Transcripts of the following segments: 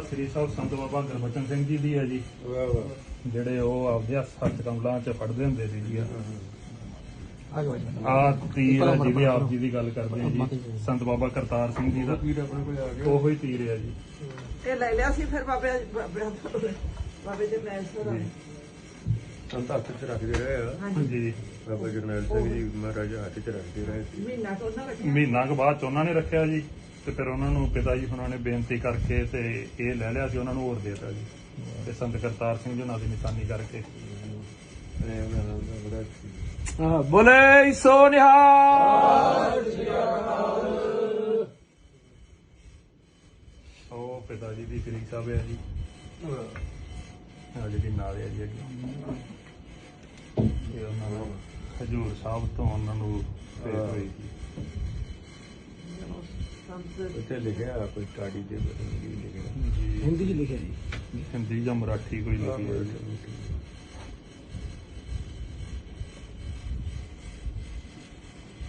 ਸ੍ਰੀ ਸਾਹਿਬ ਸੰਤ ਬਾਬਾ ਗੁਰਬਚਨ ਸਿੰਘ ਜੀ ਦੀ ਹੈ ਜੀ। ਵਾਹ ਵਾਹ। ਜਿਹੜੇ ਉਹ ਆਪਦੇ ਹੱਥ ਕਮਲਾਂ 'ਚ ਫੜਦੇ ਹੁੰਦੇ ਸੀ ਜੀ। ਆ ਜਾਓ ਆ ਤੀਰ ਹੈ ਜਿਹਦੀ ਆਪ ਜੀ ਦੀ ਗੱਲ ਕਰਦੇ ਜੀ। ਸੰਤ ਬਾਬਾ ਕਰਤਾਰ ਸਿੰਘ ਜੀ ਦਾ। ਵੀਰ ਆਪਣੇ ਕੋਲ ਆ ਗਿਆ ਉਹੋ ਹੀ ਤੀਰ ਹੈ ਜੀ। ਇਹ ਲੈ ਲਿਆ ਸੀ ਫਿਰ ਬਾਬੇ ਬਾਬੇ ਬਾਬੇ ਦੇ ਮੈਂ ਸਰ ਸੰਤ ਹੱਥ ਚ ਰੱਖਦੇ ਰਹੇ ਆ। ਹਾਂਜੀ। ਬਾਬਾ ਜਰਨੈਲ ਸਿੰਘ ਜੀ ਮਹਾਰਾਜਾ ਹੱਥ ਚ ਰੱਖਦੇ ਰਹੇ ਸੀ। ਮਹੀਨਾ ਤੋਂ ਉਹਨਾਂ ਰੱਖਿਆ। ਮਹੀਨਾ ਕੁ ਬਾਅਦ ਚ ਉਹਨਾਂ ਨੇ ਰੱਖਿਆ ਜੀ। ਤੇ ਫਿਰ ਉਹਨਾਂ ਨੂੰ ਪਿਤਾ ਜੀ ਉਹਨਾਂ ਨੇ ਬੇਨਤੀ ਕਰਕੇ ਤੇ ਇਹ ਲੈ ਲਿਆ ਸੀ ਉਹਨਾਂ ਨੂੰ ਹੋਰ ਦੇਤਾ ਜੀ। ਤੇ ਸੰਤ ਕਰਤਾਰ ਸਿੰਘ ਜੀ ਉਹਨਾਂ ਦੀ ਨਿਸ਼ਾਨੀ ਕਰਕੇ। ਹਾਂ ਬੋਲੇ ਸੋ ਨਿਹਾਲ। ਉਹ ਪਿਤਾ ਜੀ ਦੀ ਸ੍ਰੀ ਸਾਹਿਬ ਹੈ ਜੀ। ਆ ਜਿਹੜੀ ਨਾਲ ਹੈ ਜੀ ਅੱਗੇ। ਇਹ ਉਹਨਾਂ ਨੂੰ ਹਜੂਰ ਸਾਹਿਬ ਤੋਂ ਉਹਨਾਂ ਨੂੰ ਭੇਟ ਹੋਈ ਸੰਤ ਉੱਥੇ ਲਿਖਿਆ ਕੋਈ ਟਾੜੀ ਦੇ ਲਿਖਿਆ। ਜੀ ਹਿੰਦੀ ਚ ਲਿਖਿਆ ਜੀ। ਹਿੰਦੀ ਜਾਂ ਮਰਾਠੀ ਕੋਈ ਲਿਖੀ ਹੈ। ਜੀ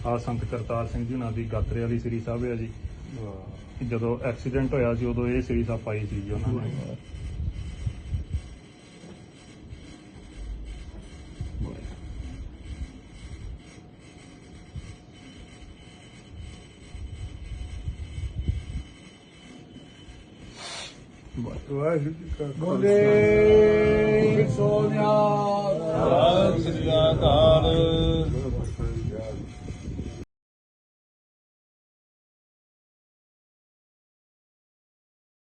ਆ ਸੰਤ ਕਰਤਾਰ ਸਿੰਘ ਜੀ ਉਹਨਾਂ ਦੀ ਗਾਤਰੇ ਵਾਲੀ ਸ੍ਰੀ ਸਾਹਿਬ ਹੈ ਜੀ। ਵਾਹ। ਜਦੋਂ ਐਕਸੀਡੈਂਟ ਹੋਇਆ ਸੀ ਉਦੋਂ ਇਹ ਸ੍ਰੀ ਸਾਹਿਬ ਪਾਈ ਸੀ ਜੀ ਉਹਨਾਂ ਨੇ। ਵਾਹਿਗੁਰੂ ਜੀ ਕਾ ਖਾਲਸਾ। ਬੋਲੇ ਸੋ ਨਿਹਾਲ ਸਤਿ ਸ੍ਰੀ ਅਕਾਲ।